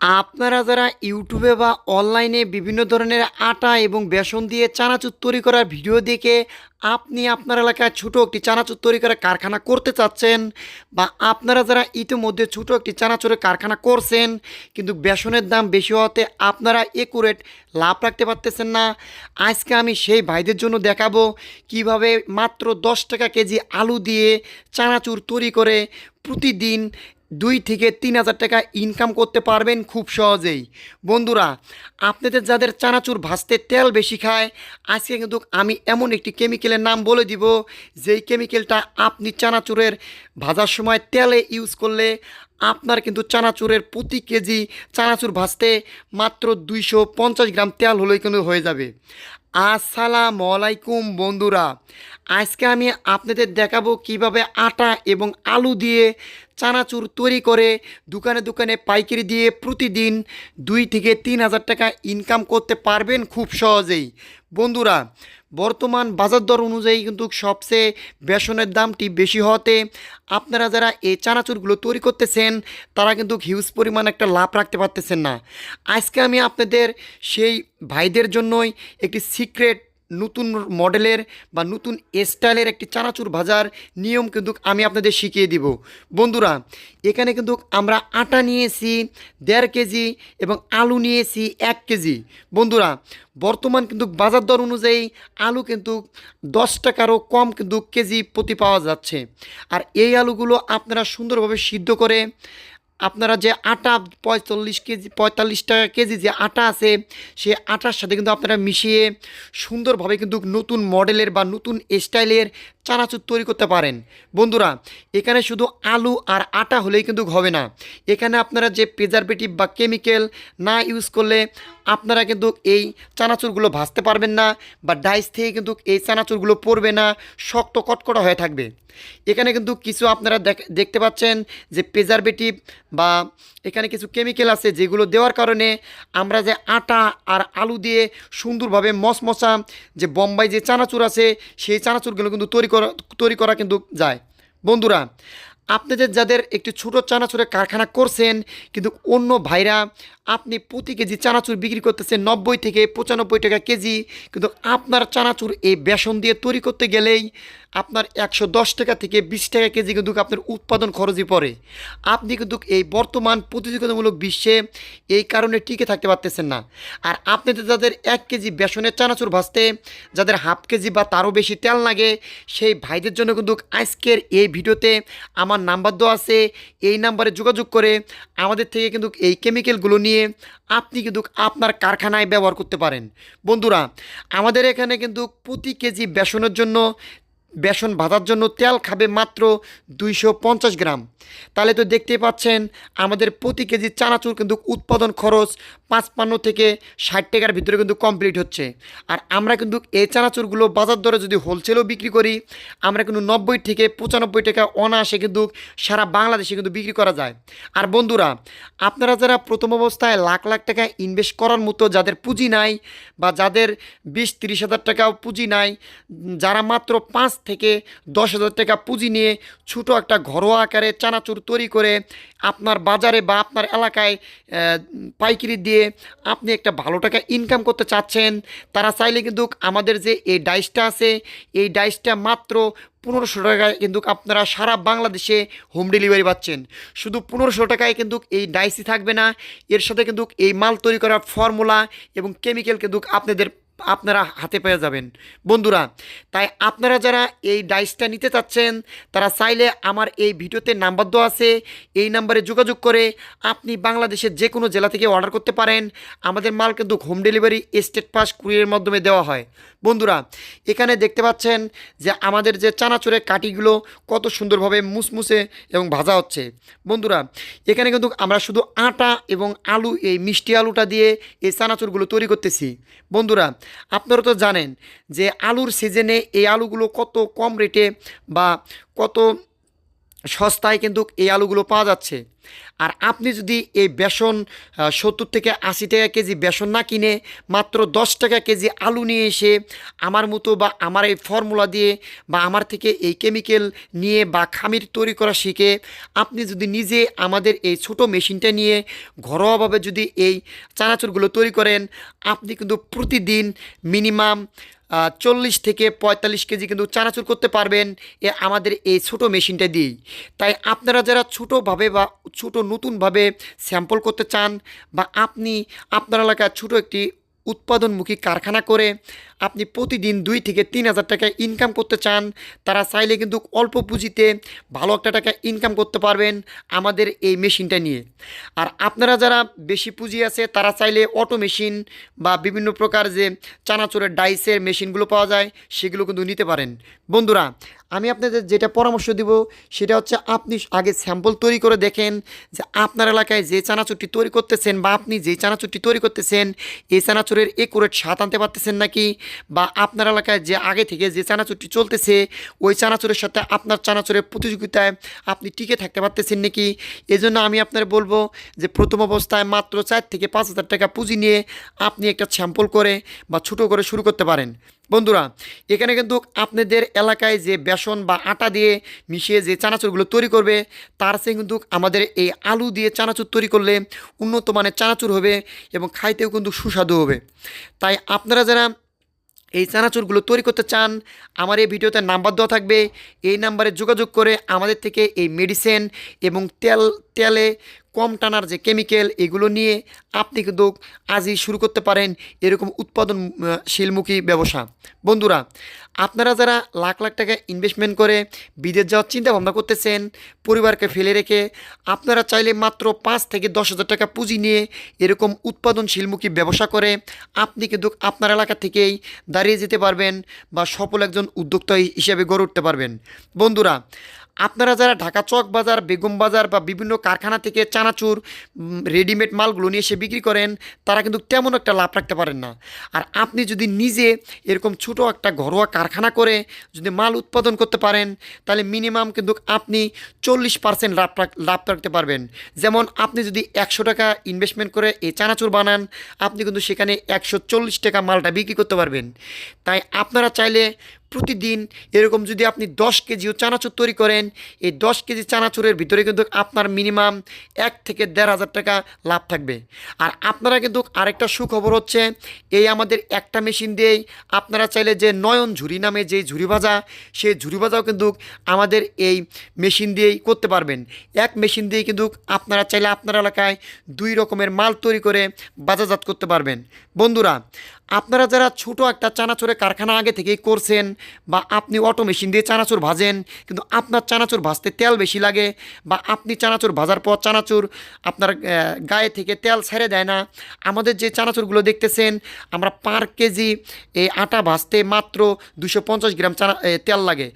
আপনারা যারা ইউটিউবে বা অনলাইনে বিভিন্ন ধরনের আটা এবং বেসন দিয়ে চানাচুর তৈরি করার ভিডিও দেখে আপনি আপনার এলাকায় ছোটো একটি চানাচুর তৈরি করার কারখানা করতে চাচ্ছেন বা আপনারা যারা ইতিমধ্যে ছোটো একটি চানাচুরের কারখানা করছেন, কিন্তু বেসনের দাম বেশি হওয়াতে আপনারা একুরেট লাভ রাখতে পারতেছেন না। আজকে আমি সেই ভাইদের জন্য দেখাবো কীভাবে মাত্র দশ টাকা কেজি আলু দিয়ে চানাচুর তৈরি করে প্রতিদিন দুই থেকে তিন হাজার টাকা ইনকাম করতে পারবেন খুব সহজেই। বন্ধুরা, আপনাদের যাদের চানাচুর ভাজতে তেল বেশি খায়, আজকে কিন্তু আমি এমন একটি কেমিক্যালের নাম বলে দিব, যেই কেমিক্যালটা আপনি চানাচুরের ভাজার সময় তেলে ইউজ করলে আপনার কিন্তু চানাচুরের প্রতি কেজি চানাচুর ভাজতে মাত্র দুইশো পঞ্চাশ গ্রাম তেল হলেই কিন্তু হয়ে যাবে। আসসালামু আলাইকুম বন্ধুরা, আজকে আমি আপনাদের দেখাবো কীভাবে আটা এবং আলু দিয়ে চানাচুর তৈরি করে দোকানে দোকানে পাইকারি দিয়ে প্রতিদিন দুই থেকে তিন হাজার টাকা ইনকাম করতে পারবেন খুব সহজেই। বন্ধুরা, বর্তমান বাজার দর অনুযায়ী কিন্তু সবচেয়ে বেসনের দামটি বেশি হওয়াতে আপনারা যারা এই চানাচুরগুলো তৈরি করতেছেন, তারা কিন্তু হিউজ পরিমাণ একটা লাভ রাখতে পারতেছেন না। আজকে আমি আপনাদের সেই ভাইদের জন্যই একটি সিক্রেট নতুন মডেলের বা নতুন স্টাইলের একটি চানাচুর ভাজার নিয়ম কিন্তু আমি আপনাদের শিখিয়ে দিব। বন্ধুরা, এখানে কিন্তু আমরা আটা নিয়েছি, দেড় কেজি এবং আলু নিয়েছি এক কেজি। বন্ধুরা, বর্তমান কিন্তু বাজার দর অনুযায়ী আলু কিন্তু দশ টাকারও কম কিন্তু কেজি প্রতি পাওয়া যাচ্ছে। আর এই আলুগুলো আপনারা সুন্দরভাবে সিদ্ধ করে আপনারা যে আটা পঁয়তাল্লিশ কেজি, পঁয়তাল্লিশ টাকা কেজি যে আটা আছে, সে আটার সাথে কিন্তু আপনারা মিশিয়ে সুন্দরভাবে কিন্তু নতুন মডেলের বা নতুন স্টাইলের চানাচুর তৈরি করতে পারেন। বন্ধুরা, এখানে শুধু আলু আর আটা হলেই কিন্তু হবে না। এখানে আপনারা যে প্রিজারভেটিভ বা কেমিক্যাল না ইউজ করলে আপনারা কিন্তু এই চানাচুরগুলো ভাজতে পারবেন না বা ডাইস থেকে কিন্তু এই চানাচুরগুলো পড়বে না, শক্ত কটকটা হয়ে থাকবে। এখানে কিন্তু কিছু আপনারা দেখ- দেখতে পাচ্ছেন যে প্রিজারভেটিভ বা এখানে কিছু কেমিক্যাল আছে যেগুলো দেওয়ার কারণে আমরা যে আটা আর আলু দিয়ে সুন্দরভাবে মশমশা যে বোম্বাই যে চানাচুর আছে, সেই চানাচুরগুলো কিন্তু তৈরি করা তৈরি করা কিন্তু যায়। বন্ধুরা আপনাদের যাদের একটি ছোট চানাচুরের কারখানা করছেন, কিন্তু অন্য ভাইরা, আপনি প্রতি কেজি চানাচুর বিক্রি করতেছেন নব্বই থেকে পঁচানব্বই টাকা কেজি, কিন্তু আপনার চানাচুর এই বেসন দিয়ে তৈরি করতে গেলেই আপনার একশো দশ টাকা থেকে বিশ টাকা কেজি কিন্তু আপনার উৎপাদন খরচই পড়ে। আপনি কিন্তু এই বর্তমান প্রতিযোগিতামূলক বিশ্বে এই কারণে টিকে থাকতে পারতেছেন না। আর আপনাদের যাদের এক কেজি বেসনের চানাচুর ভাজতে, যাদের হাফ কেজি বা তারও বেশি তেল লাগে, সেই ভাইদের জন্য কিন্তু আজকের এই ভিডিওতে আমার নাম্বার দেওয়া আছে। এই নাম্বারে যোগাযোগ করে আমাদের থেকে কিন্তু এই কেমিক্যালগুলো নিয়ে আপনি কিন্তু আপনার কারখানায় ব্যবহার করতে পারেন। বন্ধুরা, আমাদের এখানে কিন্তু প্রতি কেজি বেসনের জন্য বেসন ভাজার জন্য তেল খাবে মাত্র দুইশো পঞ্চাশ গ্রাম। তাহলে তো দেখতেই পাচ্ছেন, আমাদের প্রতি কেজি চানাচুর কিন্তু উৎপাদন খরচ পাঁচপান্ন থেকে ষাট টাকার ভিতরে কিন্তু কমপ্লিট হচ্ছে। আর আমরা কিন্তু এই চানাচুরগুলো বাজার দরে যদি হোলসেলও বিক্রি করি, আমরা কিন্তু নব্বই থেকে পঁচানব্বই টাকা অনায়াসে কিন্তু সারা বাংলাদেশে কিন্তু বিক্রি করা যায়। আর বন্ধুরা, আপনারা যারা প্রথম অবস্থায় লাখ লাখ টাকা ইনভেস্ট করার মতো যাদের পুঁজি নাই বা যাদের বিশ তিরিশ হাজার টাকাও পুঁজি নাই, যারা মাত্র পাঁচ থেকে দশ হাজার টাকা পুঁজি নিয়ে ছোটো একটা ঘরোয়া আকারে চানাচুর তৈরি করে আপনার বাজারে বা আপনার এলাকায় পাইকারি দিয়ে আপনি একটা ভালো টাকা ইনকাম করতে চাচ্ছেন, তারা চাইলে কিন্তু আমাদের যে এই ডাইসটা আছে, এই ডাইসটা মাত্র পনেরোশো টাকায় কিন্তু আপনারা সারা বাংলাদেশে হোম ডেলিভারি পাচ্ছেন। শুধু পনেরোশো টাকায় কিন্তু এই ডাইসই থাকবে না, এর সাথে কিন্তু এই মাল তৈরি করার ফর্মুলা এবং কেমিক্যাল কিন্তু আপনাদের আপনারা হাতে পেয়ে যাবেন। বন্ধুরা, তাই আপনারা যারা এই ডাইসটা নিতে চাচ্ছেন, তারা চাইলে আমার এই ভিডিওতে নাম্বার দেওয়া আছে। এই নাম্বারে যোগাযোগ করে আপনি বাংলাদেশের যে কোনো জেলা থেকে অর্ডার করতে পারেন। আমাদের মাল কিন্তু হোম ডেলিভারি, স্টেট পাস, কুরিয়ারের মাধ্যমে দেওয়া হয়। বন্ধুরা, এখানে দেখতে পাচ্ছেন যে আমাদের যে চানাচুরের কাটিগুলো কত সুন্দরভাবে মুসমুসে এবং ভাজা হচ্ছে। বন্ধুরা, এখানে কিন্তু আমরা শুধু আটা এবং আলু, এই মিষ্টি আলুটা দিয়ে এই চানাচুরগুলো তৈরি করতেছি। বন্ধুরা আপনারা তো জানেন যে আলুর সিজনে এই আলুগুলো কত কম রেটে বা কত সস্তায় কিন্তু এই আলুগুলো পাওয়া যাচ্ছে। আর আপনি যদি এই বেসন সত্তর থেকে আশি টাকা কেজি বেসন না কিনে মাত্র দশ টাকা কেজি আলু নিয়ে এসে আমার মতো বা আমার এই ফর্মুলা দিয়ে বা আমার থেকে এই কেমিক্যাল নিয়ে বা খামির তৈরি করা শিখে আপনি যদি নিজে আমাদের এই ছোট মেশিনটা নিয়ে ঘরোয়াভাবে যদি এই চানাচুরগুলো তৈরি করেন, আপনি কিন্তু প্রতিদিন মিনিমাম চল্লিশ থেকে পঁয়তাল্লিশ কেজি কিন্তু চানাচুর করতে পারবেন এ আমাদের এই ছোটো মেশিনটা দিয়েই। তাই আপনারা যারা ছোটোভাবে বা ছোটো নতুনভাবে স্যাম্পল করতে চান বা আপনি আপনার এলাকায় ছোটো একটি উৎপাদনমুখী কারখানা করে আপনি প্রতিদিন দুই থেকে তিন হাজার টাকা ইনকাম করতে চান, তারা চাইলে কিন্তু অল্প পুঁজিতে ভালো একটা টাকা ইনকাম করতে পারবেন আমাদের এই মেশিনটা নিয়ে। আর আপনারা যারা বেশি পুঁজি আছে, তারা চাইলে অটো মেশিন বা বিভিন্ন প্রকার যে চানাচুরের ডাইসের মেশিনগুলো পাওয়া যায়, সেগুলো কিন্তু নিতে পারেন। বন্ধুরা, আমি আপনাদের যেটা পরামর্শ দিব, সেটা হচ্ছে আপনি আগে স্যাম্পল তৈরি করে দেখেন যে আপনার এলাকায় যে চানাচুরটি তৈরি করতেছেন বা আপনি যে চানাচুরটি তৈরি করতেছেন, এই চানাচুরের একুরেট স্বাদ আনতে পারতেছেন নাকি? বা আপনার এলাকায় যে আগে থেকে যে চানাচুরটি চলতেছে, ওই চানাচুরের সাথে আপনার চানাচুরের প্রতিযোগিতায় আপনি টিকে থাকতে পারতেছেন নাকি? এজন্য আমি আপনার বলব যে প্রথম অবস্থায় মাত্র চার থেকে পাঁচ হাজার টাকা পুঁজি নিয়ে আপনি একটা স্যাম্পল করে বা ছোটো করে শুরু করতে পারেন। বন্ধুরা, এখানে কিন্তু আপনাদের এলাকায় যে বেসন বা আটা দিয়ে মিশিয়ে যে চানাচুরগুলো তৈরি করবে, তার চেয়ে কিন্তু আমাদের এই আলু দিয়ে চানাচুর তৈরি করলে উন্নত মানের চানাচুর হবে এবং খাইতেও কিন্তু সুস্বাদু হবে। তাই আপনারা যারা এই চানাচুরগুলো তৈরি করতে চান, আমার এই ভিডিওতে নাম্বার দেওয়া থাকবে। এই নাম্বারে যোগাযোগ করে আমাদের থেকে এই মেডিসিন এবং তেল, তেলে কম টানার যে কেমিক্যাল, এগুলো নিয়ে আপনি কিন্তু আজই শুরু করতে পারেন এরকম উৎপাদন উৎপাদনশীলমুখী ব্যবসা। বন্ধুরা, আপনারা যারা লাখ লাখ টাকা ইনভেস্টমেন্ট করে বিদেশ যাওয়ার চিন্তা ভাবনা করতেছেন, পরিবারকে ফেলে রেখে আপনারা চাইলে মাত্র পাঁচ থেকে দশ হাজার টাকা পুঁজি নিয়ে এরকম উৎপাদনশীলমুখী ব্যবসা করে আপনি কিন্তু আপনার এলাকা থেকেই দাঁড়িয়ে যেতে পারবেন বা সফল একজন উদ্যোক্তা হিসেবে গড়ে উঠতে পারবেন। বন্ধুরা আপনারা যারা ঢাকা চক বাজার, বেগম বাজার বা বিভিন্ন কারখানা থেকে চানাচুর রেডিমেড মালগুলো নিয়ে এসে বিক্রি করেন, তারা কিন্তু তেমন একটা লাভ রাখতে পারেন না। আর আপনি যদি নিজে এরকম ছোটো একটা ঘরোয়া কারখানা করে যদি মাল উৎপাদন করতে পারেন, তাহলে মিনিমাম কিন্তু আপনি চল্লিশ পার্সেন্ট লাভ লাভ রাখতে পারবেন। যেমন আপনি যদি একশো টাকা ইনভেস্টমেন্ট করে এই চানাচুর বানান, আপনি কিন্তু সেখানে একশো চল্লিশ টাকা মালটা বিক্রি করতে পারবেন। তাই আপনারা চাইলে প্রতিদিন এরকম যদি আপনি দশ কেজিও চানাচুর তৈরি করেন, এই দশ কেজি চানাচুরের ভিতরে কিন্তু আপনার মিনিমাম এক থেকে দেড় হাজার টাকা লাভ থাকবে। আর আপনারা কিন্তু আরেকটা সুখবর হচ্ছে, এই আমাদের একটা মেশিন দিয়েই আপনারা চাইলে যে নয়ন ঝুরি নামে যে ঝুরি ভাজা, সেই ঝুরি ভাজাও কিন্তু আমাদের এই মেশিন দিয়েই করতে পারবেন। এক মেশিন দিয়েই কিন্তু আপনারা চাইলে আপনার এলাকায় দুই রকমের মাল তৈরি করে বাজারজাত করতে পারবেন। বন্ধুরা আপনারা যারা ছোট একটা চানাচুরের কারখানা আগে থেকেই করছেন বা আপনি অটো মেশিন দিয়ে চানাচুর ভাজেন, কিন্তু আপনার চানাচুর ভাজতে তেল বেশি লাগে বা আপনি চানাচুর ভাজার পর চানাচুর আপনার গায়ে থেকে তেল ছেড়ে দেয় না, আমাদের যে চানাচুরগুলো দেখতেছেন, আমরা পার কেজি এই আটা ভাজতে মাত্র দুশো গ্রাম চানা তেল লাগে।